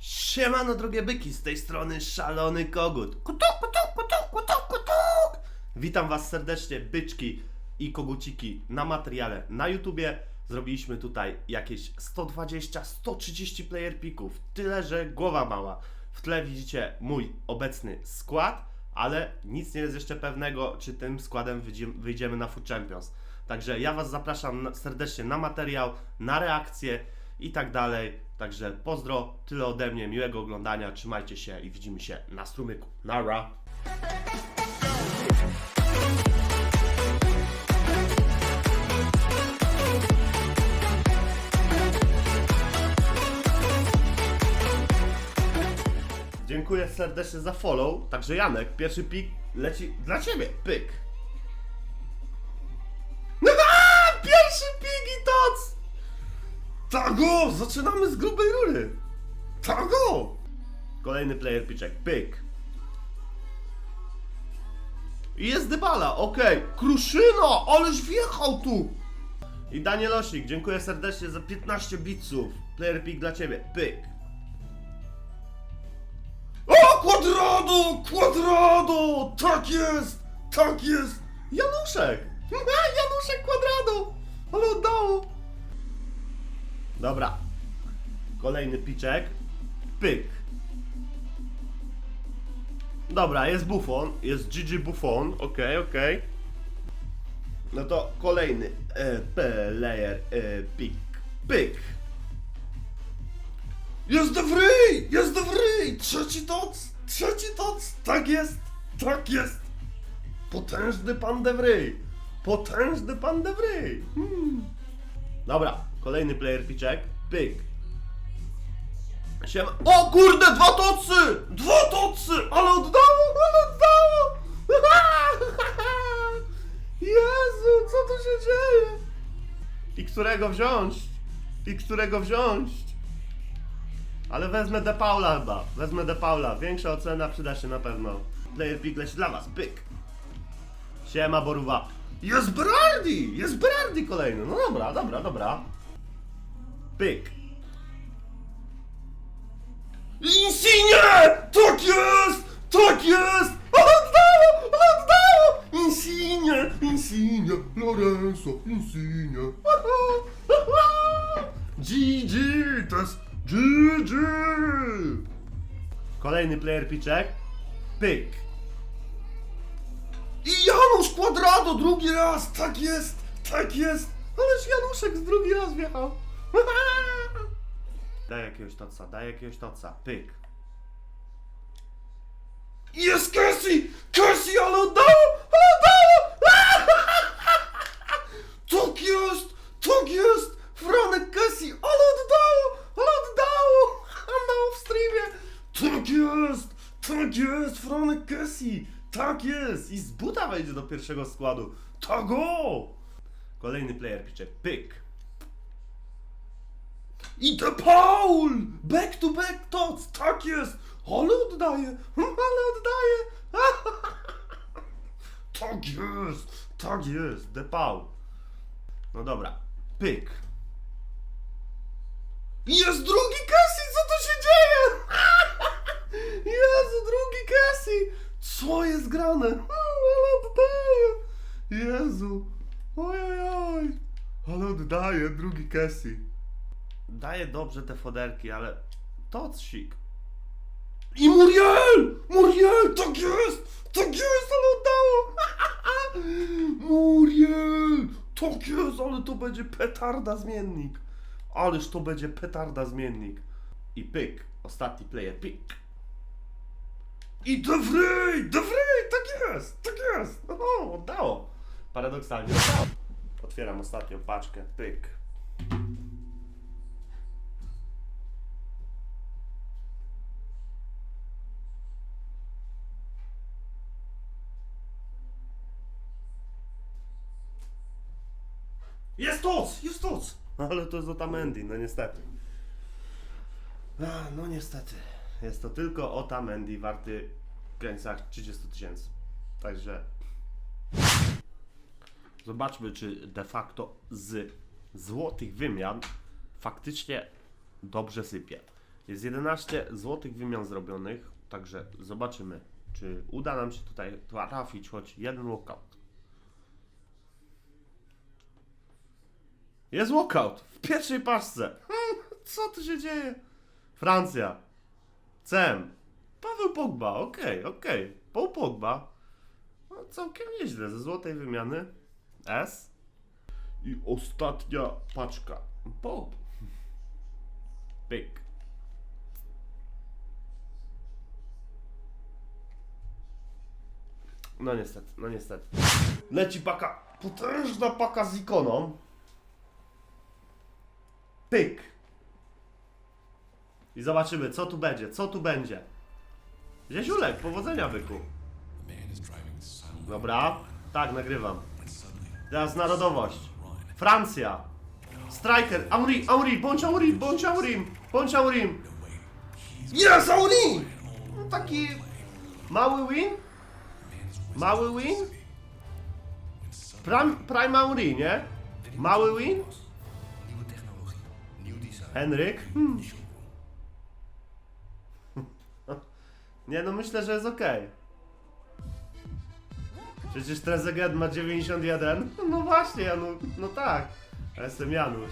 Siemano drogie byki, z tej strony szalony kogut. Kutuk, kutuk, kutuk, kutuk, kutuk. Witam was serdecznie, byczki i koguciki na materiale na YouTubie. Zrobiliśmy tutaj jakieś 120-130 player pików. Tyle, że głowa mała. W tle widzicie mój obecny skład, ale nic nie jest jeszcze pewnego, czy tym składem wyjdzie- wyjdziemy na Food Champions. Także ja was zapraszam serdecznie na materiał, na reakcję i tak dalej. Także pozdro, tyle ode mnie, miłego oglądania, trzymajcie się i widzimy się na strumyku. Nara! Dziękuję serdecznie za follow. Także Janek, pierwszy pik leci dla ciebie. Pyk. Pierwszy pik i toc! Tago! Zaczynamy z grubej rury! Tago! Kolejny player pitchek. Pyk. I jest Dybala, okej. Kruszyna! Ależ wjechał tu! I Danielosik, dziękuję serdecznie za 15 bitsów. Player pick dla ciebie. Pyk. O, Quadrado! Quadrado! Tak jest! Tak jest! Januszek! Januszek Quadrado! Ale! Dobra. Kolejny piczek. Pyk. Dobra, jest Buffon. Jest Gigi Buffon. Okej, okej. No to kolejny e, player e, pick. Pyk. Jest de Vrij! Jest de Vrij! Trzeci toc! Trzeci toc! Tak jest! Tak jest! Potężny pan de Vrij! Potężny pan de Vrij! Hmm. Dobra, kolejny player pitchek. Pyk. Siema. O kurde, dwa tocy! Dwa tocy! Ale oddało, ale oddało! Jezu, co tu się dzieje? I którego wziąć? I którego wziąć? Ale wezmę De Paula chyba. Wezmę De Paula. Większa ocena przyda się na pewno. Player pick leci dla was. Pyk. Siema Boruwa. Jest Berardi! Jest Berardi kolejny. No dobra, dobra, dobra. Pyk. Insigne! Tak jest! Tak jest! Oddało! Oddało! Insigne! Insigne! Lorenzo! Insigne! GG! To jest GG! Kolejny player pitchek. Pyk. I Janusz Quadrado drugi raz! Tak jest! Tak jest! Ależ Januszek z drugi raz wjechał! Daj jakiegoś toca, daj jakiegoś toca. Pyk. Jest Cassie! Cassie, ale oddało! Ale oddało! Tak jest! Tak jest! Franek Cassie, ale oddało! Ale oddało! Dało w streamie! Tak jest! Tak jest! Franek Cassie! Tak jest! I z buta wejdzie do pierwszego składu. Tak o! Kolejny player pisze. Pyk. I The Paul! Back to back tots! Tak jest! Ale oddaje! Ale oddaje! Tak jest! Tak jest! The Paul. No dobra. Pyk. Jest drugi Cassie! Co tu się dzieje? Jezu, drugi Cassie! Co jest grane? Ale oddaje! Jezu! Ojojoj! Ale oddaje drugi Cassie. Daje dobrze te foderki, ale to sik. I Muriel! Muriel! Tak jest! Tak jest, ale oddało! Muriel! Tak jest, ale to będzie petarda zmiennik. Ależ to będzie petarda zmiennik. I pyk. Ostatni player, pyk. I De Vrij! Vrij! Tak jest! Tak jest! O, oddało. Paradoksalnie oddało. Otwieram ostatnią paczkę, pyk. Jest toc! Jest toc! Ale to jest Otamendi, no niestety. A, no niestety. Jest to tylko Otamendi warty w granicach 30 tysięcy. Także zobaczmy, czy de facto z złotych wymian faktycznie dobrze sypie. Jest 11 złotych wymian zrobionych, także zobaczymy, czy uda nam się tutaj trafić choć jeden walkout. Jest walkout w pierwszej paczce. Hmm, Co tu się dzieje? Francja. Cem. Paweł Pogba, okej, okej. Paul Pogba. No, całkiem nieźle, ze złotej wymiany. S. I ostatnia paczka. Pop. Pyk. No niestety, no niestety. Leci paka, potężna paka z ikoną. Pyk. I zobaczymy, co tu będzie, co tu będzie. Zieziulek, powodzenia byku. Dobra, tak, nagrywam. Teraz narodowość. Francja. Striker, Auri, Auri, bądź Auri, bądź Auri, bądź Auri. Yes, Auri! No, taki mały win. Mały win. Prime, Prime nie? Mały win. Henryk. Hmm. Nie no, myślę, że jest ok. Przecież Trezeguet ma 91. No właśnie, ja no, no tak. Ja jestem Janusz.